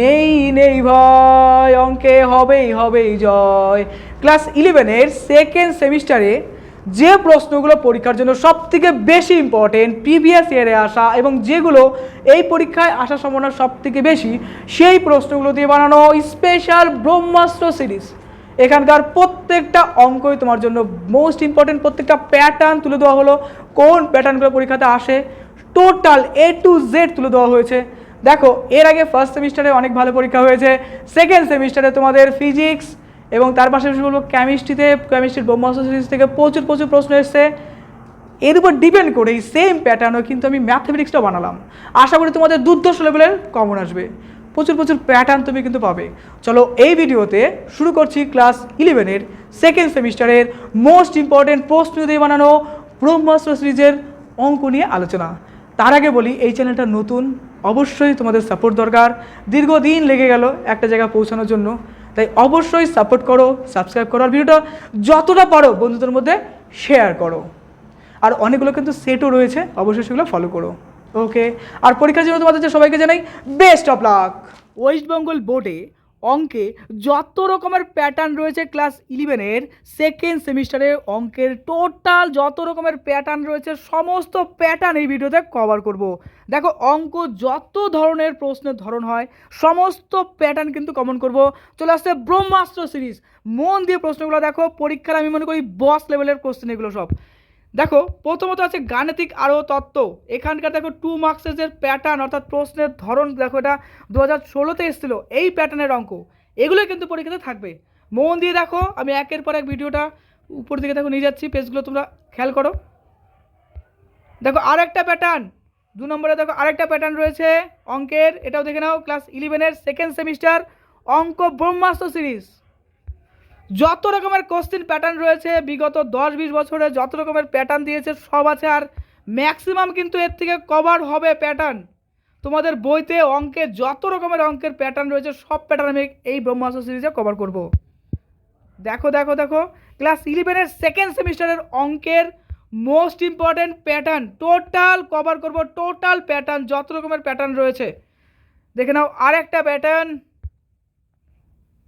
নেই নেই ভয় অঙ্কে হবেই হবেই জয়। ক্লাস ইলেভেনের সেকেন্ড সেমিস্টারে যে প্রশ্নগুলো পরীক্ষার জন্য সব থেকে বেশি ইম্পর্টেন্ট প্রিভিয়াস ইয়ারে আসা এবং যেগুলো এই পরীক্ষায় আসার সম্ভাবনা সব থেকে বেশি, সেই প্রশ্নগুলো দিয়ে বানানো স্পেশাল ব্রহ্মাস্ত্র সিরিজ এখানকার প্রত্যেকটা অঙ্কই তোমার জন্য মোস্ট ইম্পর্টেন্ট প্রত্যেকটা প্যাটার্ন তুলে দেওয়া হলো। কোন প্যাটার্নগুলো পরীক্ষাতে আসে? টোটাল এ টু জেড তুলে দেওয়া হয়েছে। দেখো, এর আগে ফার্স্ট সেমিস্টারে অনেক ভালো পরীক্ষা হয়েছে সেকেন্ড সেমিস্টারে তোমাদের ফিজিক্স এবং তার পাশাপাশি বলব কেমিস্ট্রিতে কেমিস্ট্রির ব্রহ্মাস্ত্র সিরিজ থেকে প্রচুর প্রচুর প্রশ্ন এসছে। এর উপর ডিপেন্ড করে এই সেম প্যাটার্নও কিন্তু আমি ম্যাথমেটিক্সটা বানালাম। আশা করি তোমাদের দুর্দশ লেভেলের কমন আসবে। প্রচুর প্রচুর প্যাটার্ন তুমি কিন্তু পাবে। চলো, এই ভিডিওতে শুরু করছি ক্লাস ইলেভেনের সেকেন্ড সেমিস্টারের মোস্ট ইম্পর্টেন্ট প্রশ্ন দিয়ে বানানো ব্রহ্মাস্ত্র সিরিজের অঙ্ক নিয়ে আলোচনা। তার আগে বলি, এই চ্যানেলটা নতুন, অবশ্যই তোমাদের সাপোর্ট দরকার। দীর্ঘদিন লেগে গেল একটা জায়গায় পৌঁছানোর জন্য। তাই অবশ্যই সাপোর্ট করো সাবস্ক্রাইব করো, আর ভিডিওটা যতটা পারো বন্ধুদের মধ্যে শেয়ার করো। আর অনেকগুলো কিন্তু সেটও রয়েছে, অবশ্যই সেগুলো ফলো করো। ওকে আর পরীক্ষার জন্য তোমাদের সবাইকে জানাই best of luck West Bengal বোর্ডে অঙ্কে যত রকমের প্যাটার্ন রয়েছে ক্লাস ইলেভেনের সেকেন্ড সেমিস্টারে অঙ্কের টোটাল যত রকমের প্যাটার্ন রয়েছে, সমস্ত প্যাটার্ন এই ভিডিওতে কভার করব। দেখো, অঙ্ক যত ধরনের প্রশ্নের ধরন হয়, সমস্ত প্যাটার্ন কিন্তু কমন করব। চলে আসছে ব্রহ্মাস্ত্র সিরিজ মন দিয়ে প্রশ্নগুলো দেখো, পরীক্ষার আমি মনে করি বস লেভেলের কোশ্চেন এগুলো সব। দেখো, প্রথমত আছে গাণিতিক আরও তত্ত্ব। এখানকার দেখো টু মার্কসের প্যাটার্ন অর্থাৎ প্রশ্নের ধরন, দেখো এটা দু হাজার ষোলোতে এসেছিল, এই প্যাটার্নের অঙ্ক। এগুলোই কিন্তু পরীক্ষাতে থাকবে। মন দিয়ে দেখো, আমি একের পর এক ভিডিওটা উপর দিকে দেখো নিয়ে যাচ্ছি পেজগুলো তোমরা খেয়াল করো। দেখো আর একটা প্যাটার্ন দু নম্বরে দেখো আরেকটা প্যাটার্ন রয়েছে অঙ্কের, এটাও দেখে নাও ক্লাস ইলেভেনের সেকেন্ড সেমিস্টার অঙ্ক ব্রহ্মাস্ত্র সিরিজ যত রকমের কোশ্চিন প্যাটার্ন রয়েছে, বিগত দশ বিশ বছরে যত রকমের প্যাটার্ন দিয়েছে, সব আছে আর ম্যাক্সিমাম কিন্তু এর থেকে কভার হবে প্যাটার্ন তোমাদের বইতে অঙ্কে যত রকমের অঙ্কের প্যাটার্ন রয়েছে, সব প্যাটার্ন আমি এই ব্রহ্মাস্ত্র সিরিজে কভার করব। দেখো দেখো দেখো ক্লাস ইলেভেনের সেকেন্ড সেমিস্টারের অঙ্কের most important pattern total cover করব টোটাল প্যাটার্ন যত রকমের প্যাটার্ন রয়েছে। দেখে নাও, আরেকটা প্যাটার্ন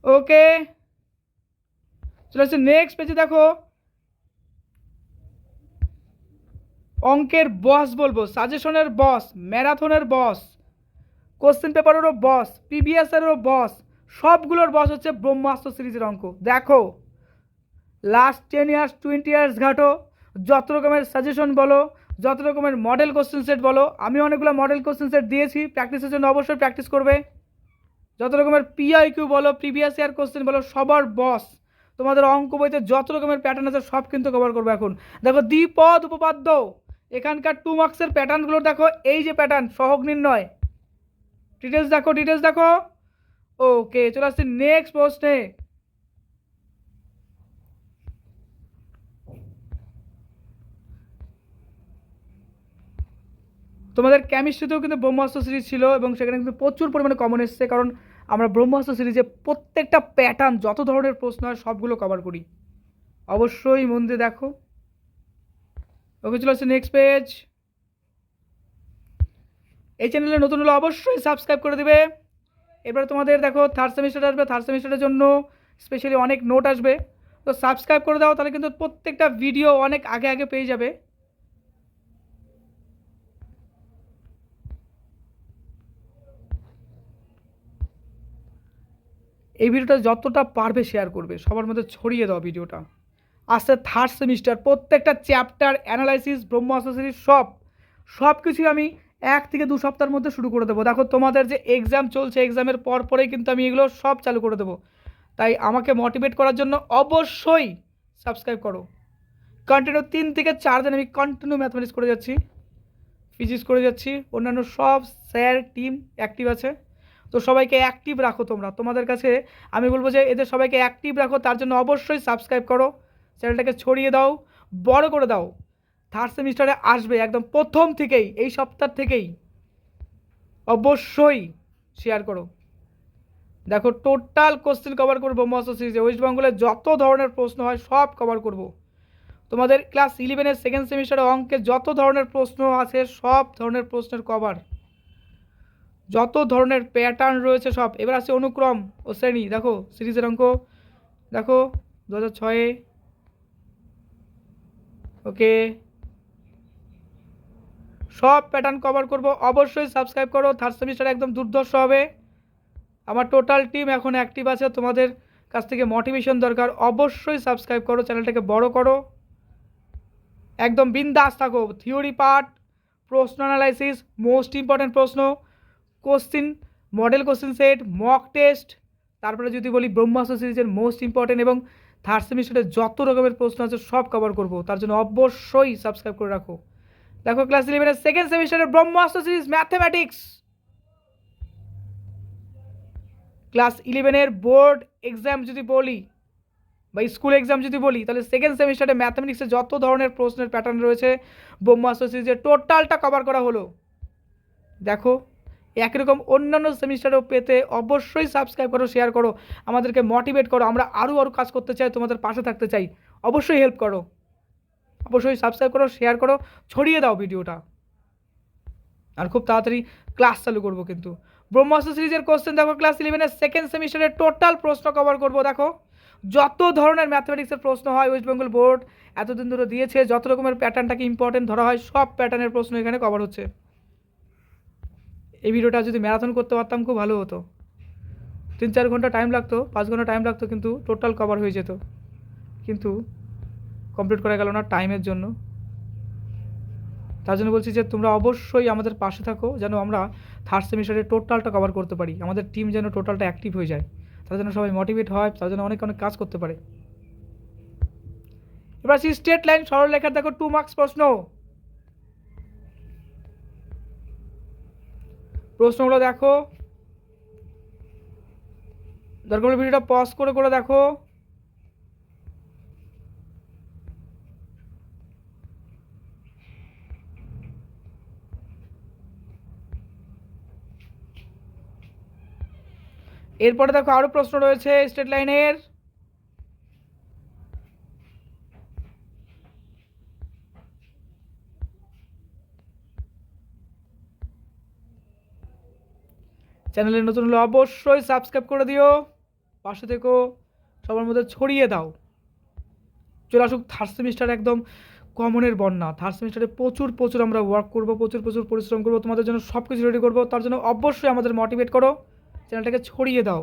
ওকে চলে আসছে নেক্সট পেজে দেখো। অঙ্কের বস বলব সাজেশনের বস ম্যারাথনের বস কোশ্চেন পেপারেরও বস প্রিভিয়াসেরও বস সবগুলোর বস হচ্ছে ব্রহ্মাস্ত্র সিরিজের অঙ্ক। দেখো last ten years twenty years ঘাটো, যত রকমের সাজেশন বলো, যত রকমের মডেল কোশ্চেন সেট বলো, আমি অনেকগুলো মডেল কোশ্চেন সেট দিয়েছি প্র্যাকটিসের জন্য অবশ্যই প্র্যাকটিস করবে। যত রকমের পিআই কিউ বলো প্রিভিয়াস ইয়ার কোশ্চেন বলো, সবার বস তোমাদের অঙ্ক বইতে যত রকমের প্যাটার্ন আছে সব কিন্তু কভার করব এখন। দেখো দ্বিপদ উপপাদ্য। এখানকার টু মার্কসের প্যাটার্নগুলো দেখো, এই যে প্যাটার্ন সহগ নির্ণয়। ডিটেলস দেখো ডিটেলস দেখো। ওকে চলে আসছি নেক্সট প্রশ্নে। তোমাদের কেমিস্ট্রিতেও কিন্তু ব্রহ্মাস্ত্র সিরিজ ছিল এবং সেখানে কিন্তু প্রচুর পরিমাণে কমন এসছে, কারণ আমরা ব্রহ্মাস্ত্র সিরিজে প্রত্যেকটা প্যাটার্ন যত ধরনের প্রশ্ন হয়, সবগুলো কভার করি। অবশ্যই মন দিয়ে দেখো। ওকে চলে আসছে নেক্সট পেজ এই চ্যানেলে নতুন হলে অবশ্যই সাবস্ক্রাইব করে দেবে। এবারে তোমাদের দেখো থার্ড সেমিস্টার আসবে থার্ড সেমিস্টারের জন্য স্পেশালি অনেক নোট আসবে। তো সাবস্ক্রাইব করে দাও, তাহলে কিন্তু প্রত্যেকটা ভিডিও অনেক আগে আগে পেয়ে যাবে। এই ভিডিওটা যতটা পারবে শেয়ার করবে, সবার মধ্যে ছড়িয়ে দাও ভিডিওটা। আসছে থার্ড সেমিস্টার প্রত্যেকটা চ্যাপ্টার অ্যানালাইসিস ব্রহ্মাস্ত্র সিরিজ সব সব কিছুই আমি এক থেকে দু সপ্তাহের মধ্যে শুরু করে দেবো। দেখো, তোমাদের যে এক্সাম চলছে এক্সামের পর পরেই কিন্তু আমি এগুলো সব চালু করে দেবো। তাই আমাকে মোটিভেট করার জন্য অবশ্যই সাবস্ক্রাইব করো। কন্টিনিউ তিন থেকে চার দিন আমি কন্টিনিউ ম্যাথমেটিক্স করে যাচ্ছি ফিজিক্স করে যাচ্ছি, অন্যান্য সব স্যার টিম অ্যাক্টিভ আছে। তো সবাইকে অ্যাক্টিভ রাখো তোমরা। তোমাদের কাছে আমি বলব যে এদের সবাইকে অ্যাক্টিভ রাখো, তার জন্য অবশ্যই সাবস্ক্রাইব করো। চ্যানেলটাকে ছড়িয়ে দাও, বড় করে দাও। থার্ড সেমিস্টারে আসবে একদম প্রথম থেকেই, এই সপ্তাহ থেকেই। অবশ্যই শেয়ার করো। দেখো টোটাল কোশ্চেন কভার করব মস্ত সিরিজে ওয়েস্ট বেঙ্গলের যত ধরনের প্রশ্ন হয়, সব কভার করব। তোমাদের ক্লাস ইলেভেনের সেকেন্ড সেমিস্টারে অঙ্কে যত ধরনের প্রশ্ন আছে, সব ধরনের প্রশ্নের কভার যত ধরনের প্যাটার্ন রয়েছে সব, এবার আছে অনুক্রম ও শ্রেণি। দেখো, সিরিজের অঙ্ক। দেখো দু হাজার ছয়ে ওকে। সব প্যাটার্ন কভার করব। অবশ্যই সাবস্ক্রাইব করো। থার্ড সেমিস্টার একদম দুর্ধর্ষ হবে। আমার টোটাল টিম এখন অ্যাক্টিভ আছে। তোমাদের কাছ থেকে মোটিভেশন দরকার। অবশ্যই সাবস্ক্রাইব করো। চ্যানেলটাকে বড় করো। একদম বিন্দাস থাকো। থিওরি পার্ট প্রশ্ন অ্যানালাইসিস মোস্ট ইম্পর্ট্যান্ট প্রশ্ন। Question, model question set, mock test, তারপরে যদি বলি ব্রহ্মাস্ত্র সিরিজের মোস্ট ইম্পর্ট্যান্ট এবং থার্ড সেমিস্টারের যত রকমের প্রশ্ন আছে সব কভার করব। তার জন্য অবশ্যই সাবস্ক্রাইব করে রাখো। দেখো ক্লাস ইলেভেনের সেকেন্ড সেমিস্টারের ব্রহ্মাস্ত্র সিরিজ ম্যাথমেটিক্স ক্লাস ইলেভেনের বোর্ড এক্সাম যদি বলি বা স্কুল এক্সাম যদি বলি, তাহলে সেকেন্ড সেমিস্টারে ম্যাথামেটিক্সে যত ধরনের প্রশ্নের প্যাটার্ন রয়েছে, ব্রহ্মাস্ত্র সিরিজের টোটালটা কভার করা হলো। দেখো একই রকম অন্যান্য সেমিস্টারও পেতে অবশ্যই সাবস্ক্রাইব করো শেয়ার করো, আমাদেরকে মোটিভেট করো, আমরা আরও আরও কাজ করতে চাই, তোমাদের পাশে থাকতে চাই, অবশ্যই হেল্প করো। অবশ্যই সাবস্ক্রাইব করো শেয়ার করো, ছড়িয়ে দাও ভিডিওটা। আর খুব তাড়াতাড়ি ক্লাস চালু করব কিন্তু। ব্রহ্মাস্ত্র সিরিজের কোশ্চেন দেখো ক্লাস ইলেভেনের সেকেন্ড সেমিস্টারের টোটাল প্রশ্ন কভার করব, দেখো। যত ধরনের ম্যাথমেটিক্সের প্রশ্ন হয় ওয়েস্ট বেঙ্গল বোর্ড এতদিন ধরে দিয়েছে, যত রকমের প্যাটার্নটাকে ইম্পর্টেন্ট ধরা হয়, সব প্যাটার্নের প্রশ্ন এখানে কভার হচ্ছে। এই ভিডিওটা যদি ম্যারাথন করতে পারতাম খুব ভালো হতো। তিন চার ঘণ্টা টাইম লাগতো, পাঁচ ঘণ্টা টাইম লাগতো, কিন্তু টোটাল কভার হয়ে যেত। কিন্তু কমপ্লিট করা গেল না টাইমের জন্য। তার জন্য বলছি যে, তোমরা অবশ্যই আমাদের পাশে থাকো, যেন আমরা থার্ড সেমিস্টারে টোটালটা কভার করতে পারি। আমাদের টিম যেন টোটালটা অ্যাক্টিভ হয়ে যায়। তার জন্য সবাই মোটিভেট হয়, তার জন্য অনেক অনেক কাজ করতে পারে। এবার আসি স্টেট লাইন সরল লেখার দেখো টু মার্কস প্রশ্ন। প্রশ্নগুলো দেখো। দরকার হলে ভিডিওটা পজ করে করে দেখো। এরপরে দেখো আরও প্রশ্ন রয়েছে স্টেট লাইনের। চ্যানেলে নতুন হলে অবশ্যই সাবস্ক্রাইব করে দিও। পাশে থেকো, সবার মধ্যে ছড়িয়ে দাও। চলে আসুক থার্ড সেমিস্টার একদম কমনের বন্যা। থার্ড সেমিস্টারে প্রচুর প্রচুর আমরা ওয়ার্ক করব, প্রচুর প্রচুর পরিশ্রম করব, তোমাদের জন্য সব কিছু রেডি করব। তার জন্য অবশ্যই আমাদের মোটিভেট করো, চ্যানেলটাকে ছড়িয়ে দাও।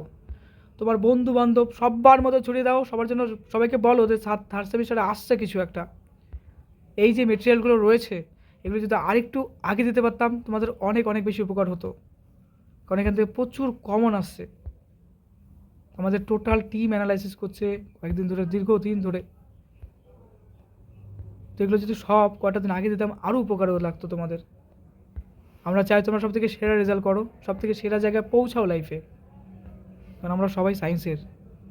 তোমার বন্ধু বান্ধব সবার মধ্যে ছড়িয়ে দাও, সবার জন্য সবাইকে বলো যে থার্ড সেমিস্টারে আসছে কিছু একটা। এই যে মেটেরিয়ালগুলো রয়েছে, এগুলো যদি আরেকটু আগে দিতে পারতাম, তোমাদের অনেক অনেক বেশি উপকার হতো। কারণ এখান থেকে প্রচুর কমন আসছে। আমাদের টোটাল টিম অ্যানালাইসিস করছে কয়েকদিন ধরে, দীর্ঘদিন ধরে। তো এগুলো যদি সব কয়টা দিন আগে দিতাম আরও উপকার লাগতো তোমাদের। আমরা চাই তোমরা সব থেকে সেরা রেজাল্ট করো সব থেকে সেরা জায়গায় পৌঁছাও লাইফে কারণ আমরা সবাই সায়েন্সের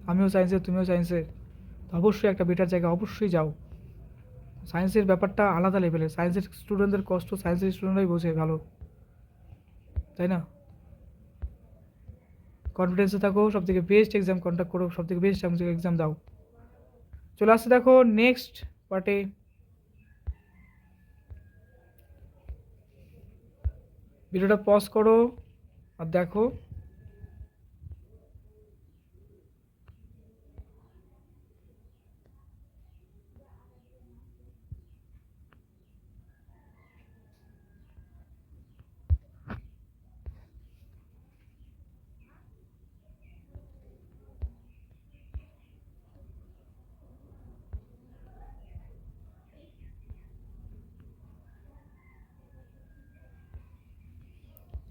আমিও সায়েন্সের তুমিও সায়েন্সের তো অবশ্যই একটা বেটার জায়গায় অবশ্যই যাও। সায়েন্সের ব্যাপারটা আলাদা লেভেলের সায়েন্সের স্টুডেন্টদের কষ্ট সায়েন্সের স্টুডেন্টরাই বোঝে ভালো। তাই না? কনফিডেন্সে থাকো সব থেকে বেস্ট এক্সাম কন্ট্যাক্ট করো সব থেকে বেস্ট এক্সাম দাও। চলে আসতে দেখো নেক্সট পার্টে ভিডিওটা পজ করো আর দেখো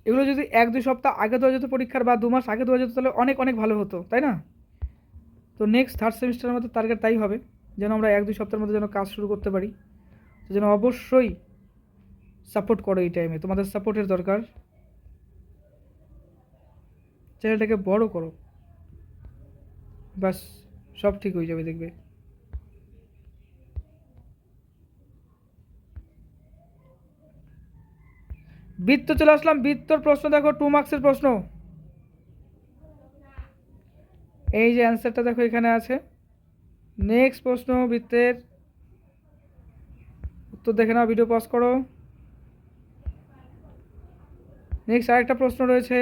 এগুলো যদি এক, দুই সপ্তাহ আগে দেওয়া যেত পরীক্ষার বা দু মাস আগে দেওয়া যেত, তাহলে অনেক অনেক ভালো হতো, তাই না? তো নেক্সট থার্ড সেমিস্টারের মধ্যে টার্গেট তাই হবে, যেন আমরা এক, দুই সপ্তাহের মধ্যে যেন কাজ শুরু করতে পারি। তো যেন অবশ্যই সাপোর্ট করো এই টাইমে তোমাদের সাপোর্টের দরকার। চ্যানেলটাকে বড় করো। বাস সব ঠিক হয়ে যাবে, দেখবে। বৃত্ত চলে আসলাম, বৃত্তর প্রশ্ন দেখো টু মার্কসের প্রশ্ন। এই যে অ্যান্সারটা দেখো, এখানে আছে। নেক্সট প্রশ্ন, বৃত্তের। উত্তর দেখে নাও ভিডিও পজ করো। নেক্সট আরেকটা প্রশ্ন রয়েছে।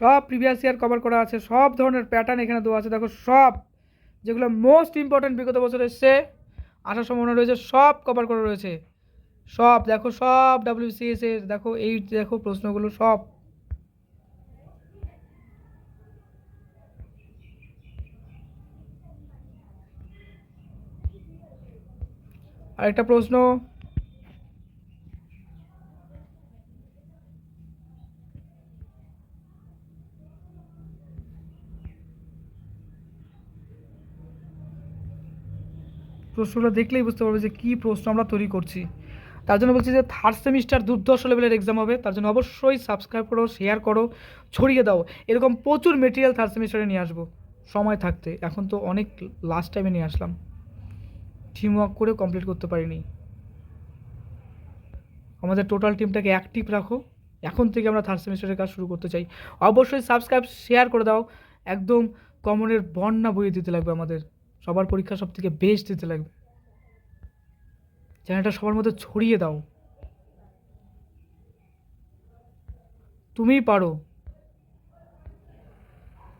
সব প্রিভিয়াস ইয়ার কভার করা আছে, সব ধরনের প্যাটার্ন এখানে দেওয়া আছে। দেখো, সব যেগুলো মোস্ট ইম্পর্ট্যান্ট বিগত বছর এসছে আসার সম্ভাবনা রয়েছে, সব কভার করা রয়েছে। সব, দেখো সব ডাব্লিউসিএস এর, দেখো এই, দেখো প্রশ্নগুলো সব। আরেকটা প্রশ্ন। প্রশ্নটা দেখলেই বুঝতে পারবে যে কী প্রশ্ন আমরা তৈরি করছি। তার জন্য বলছি যে থার্ড সেমিস্টার দুর্দশ লেভেলের এক্সাম হবে, তার জন্য অবশ্যই সাবস্ক্রাইব করো শেয়ার করো, ছড়িয়ে দাও। এরকম প্রচুর মেটেরিয়াল থার্ড সেমিস্টারে নিয়ে আসব। সময় থাকতে। এখন তো অনেক লাস্ট টাইমে নিয়ে আসলাম। টিম ওয়ার্ক করে কমপ্লিট করতে পারিনি। আমাদের টোটাল টিমটাকে অ্যাক্টিভ রাখো। এখন থেকে আমরা থার্ড সেমিস্টারের কাজ শুরু করতে চাই। অবশ্যই সাবস্ক্রাইব শেয়ার করে দাও। একদম কমনের বন্যা বইয়ে দিতে লাগবে আমাদের। সবার পরীক্ষা সব থেকে বেস্ট দিতে লাগবে। চ্যানেলটা সবার মধ্যে ছড়িয়ে দাও। তুমিই পারো।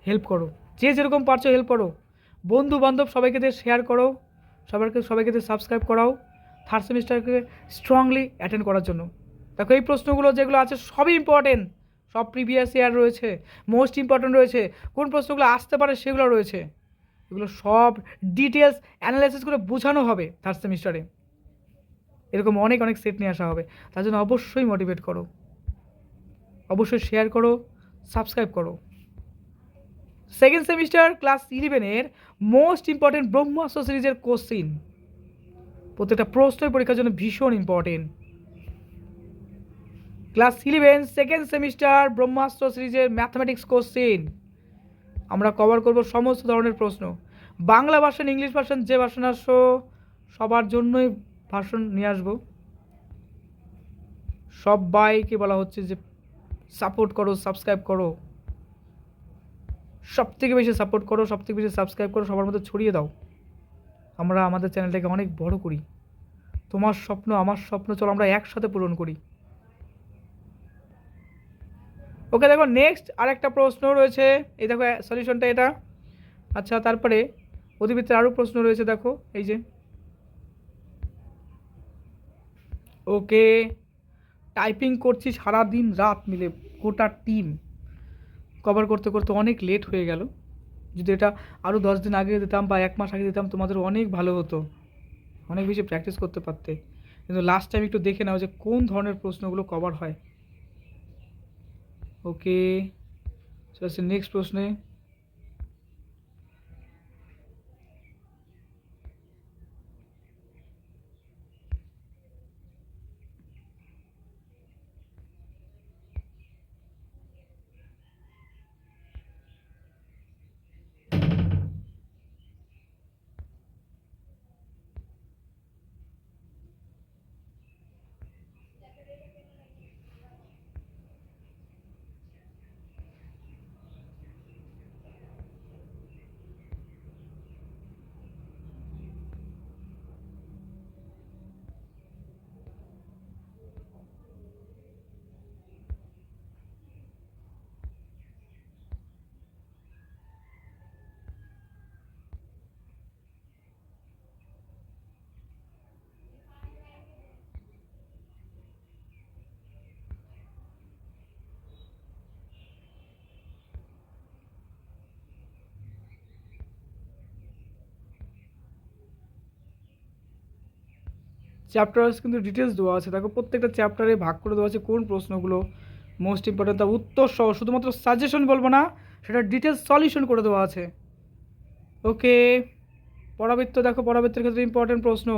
হেল্প করো। যে যেরকম পারছ হেল্প করো। বন্ধু বান্ধব সবাইকে দিয়ে শেয়ার করো। সবাইকে সবাইকে দিয়ে সাবস্ক্রাইব করাও। থার্ড সেমিস্টারকে স্ট্রংলি অ্যাটেন্ড করার জন্য। দেখো, এই প্রশ্নগুলো যেগুলো আছে সবই ইম্পর্টেন্ট সব প্রিভিয়াস ইয়ার রয়েছে মোস্ট ইম্পর্টেন্ট রয়েছে। কোন প্রশ্নগুলো আসতে পারে সেগুলো রয়েছে। এগুলো সব ডিটেলস অ্যানালাইসিস করে বোঝানো হবে থার্ড সেমিস্টারে এরকম অনেক অনেক সেট নিয়ে আসা হবে। তার জন্য অবশ্যই মোটিভেট করো। অবশ্যই শেয়ার করো সাবস্ক্রাইব করো। সেকেন্ড সেমিস্টার ক্লাস ইলেভেনের মোস্ট ইম্পর্টেন্ট ব্রহ্মাস্ত্র সিরিজের কোশ্চিন প্রত্যেকটা প্রশ্নের পরীক্ষার জন্য ভীষণ important class eleven second semester Brahmastra সিরিজের ম্যাথমেটিক্স কোশ্চিন আমরা কভার করব সমস্ত ধরনের প্রশ্ন। বাংলা ভার্সন ইংলিশ ভার্সন যে ভার্সন আসো, সবার জন্যই ভার্সন নিয়ে আসব। সবাইকে বলা হচ্ছে যে সাপোর্ট করো সাবস্ক্রাইব করো। সব থেকে বেশি সাপোর্ট করো সব থেকে বেশি সাবস্ক্রাইব করো, সবার মধ্যে ছড়িয়ে দাও। আমরা আমাদের চ্যানেলটাকে অনেক বড় করি। তোমার স্বপ্ন, আমার স্বপ্ন, চলো আমরা একসাথে পূরণ করি। ওকে দেখো নেক্সট আরেকটা প্রশ্ন রয়েছে। এই দেখো সলিউশনটা এটা। আচ্ছা তারপরে অধিবৃত্তের আরও প্রশ্ন রয়েছে, দেখো, এই যে। ওকে টাইপিং করছি সারা দিন রাত মিলে, গোটা টিম কভার করতে করতে অনেক লেট হয়ে গেল। যদি এটা আরও দশ দিন আগে দিতাম বা এক মাস আগে দিতাম, তোমাদের অনেক ভালো হতো। অনেক বেশি প্র্যাকটিস করতে পারতে। কিন্তু লাস্ট টাইম একটু দেখে নাও যে কোন ধরনের প্রশ্নগুলো কভার হয়। ওকে নেক্সট প্রশ্নে। চ্যাপ্টার কিন্তু ডিটেলস দেওয়া আছে। দেখো, প্রত্যেকটা চ্যাপ্টারে ভাগ করে দেওয়া আছে কোন প্রশ্নগুলো মোস্ট ইম্পর্টেন্ট তার উত্তর সহ, শুধুমাত্র সাজেশন বলব না, সেটা ডিটেলস সলিউশন করে দেওয়া আছে। ওকে পরাবৃত্ত দেখো, পরাবৃত্তের ক্ষেত্রে ইম্পর্টেন্ট প্রশ্ন।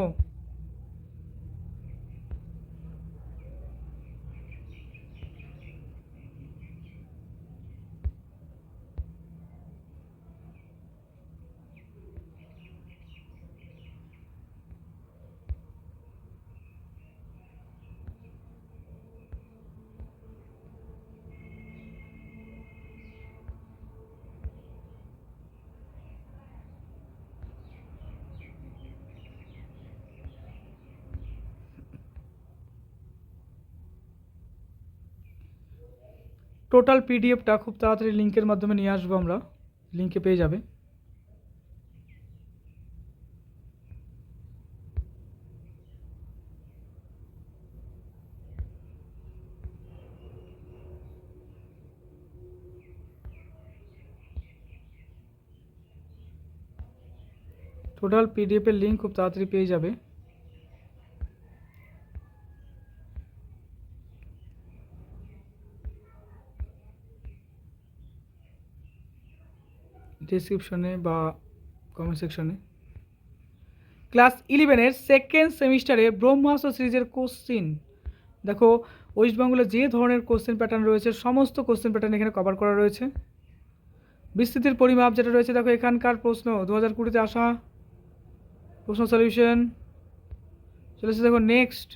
টোটাল পিডিএফটা খুব তাড়াতাড়ি লিঙ্কের মাধ্যমে নিয়ে আসব আমরা। লিঙ্কে পেয়ে যাবে। টোটাল পিডিএফের লিঙ্ক খুব তাড়াতাড়ি পেয়ে যাবে। ডিসক্রিপশনে বা কমেন্ট সেকশনে ক্লাস ইলেভেনের সেকেন্ড সেমিস্টারে ব্রহ্মাস্ত্র সিরিজের কোশ্চিন দেখো ওয়েস্ট বেঙ্গলে যে ধরনের কোশ্চেন প্যাটার্ন রয়েছে, সমস্ত কোশ্চেন প্যাটার্ন এখানে কভার করা রয়েছে। বিস্তৃতির পরিমাপ যেটা রয়েছে, দেখো এখানকার প্রশ্ন দু হাজার কুড়িতে আসা, প্রশ্ন সলিউশন চলেছে দেখো next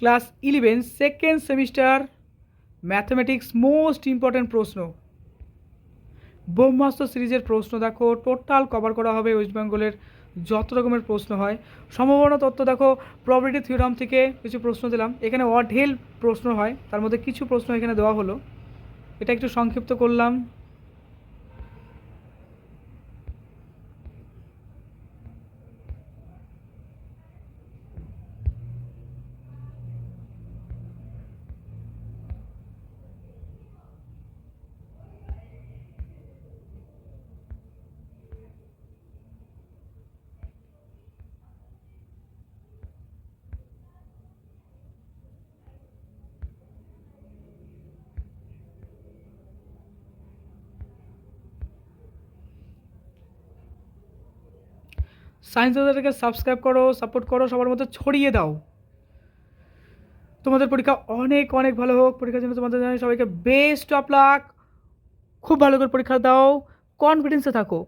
class eleven second semester mathematics most important প্রশ্ন। ব্রহ্মাস্ত্র সিরিজের প্রশ্ন দেখো টোটাল কভার করা হবে ওয়েস্ট বেঙ্গলের যত রকমের প্রশ্ন হয়। সম্ভাবনা তত্ত্ব দেখো প্রবলিটি থিওরাম থেকে কিছু প্রশ্ন দিলাম। এখানে অঢেল প্রশ্ন হয়, তার মধ্যে কিছু প্রশ্ন এখানে দেওয়া হলো। এটা একটু সংক্ষিপ্ত করলাম। সায়েন্স দাদাটাকে সাবস্ক্রাইব করো সাপোর্ট করো, সবার মধ্যে ছড়িয়ে দাও। তোমাদের পরীক্ষা অনেক অনেক ভালো হোক। পরীক্ষার জন্য তোমাদের জানাই সবাইকে বেস্ট অফ লাক খুব ভালো করে পরীক্ষা দাও। কনফিডেন্সে থাকো।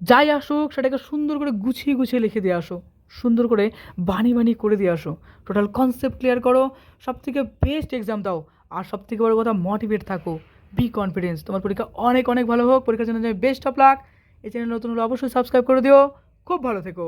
যাই আসুক, সেটাকে সুন্দর করে গুছিয়ে গুছিয়ে লিখে দিয়ে আসো। সুন্দর করে বানি বানি করে দিয়ে আসো। টোটাল কনসেপ্ট ক্লিয়ার করো। সব থেকে বেস্ট এক্সাম দাও। আর সব থেকে বড় কথা মোটিভেট থাকো। বি কনফিডেন্স তোমার পরীক্ষা অনেক অনেক ভালো হোক। পরীক্ষার জন্য বেস্ট অফ লাক এই চ্যানেল নতুন হলে অবশ্যই সাবস্ক্রাইব করে দিও। খুব ভালো থেকো।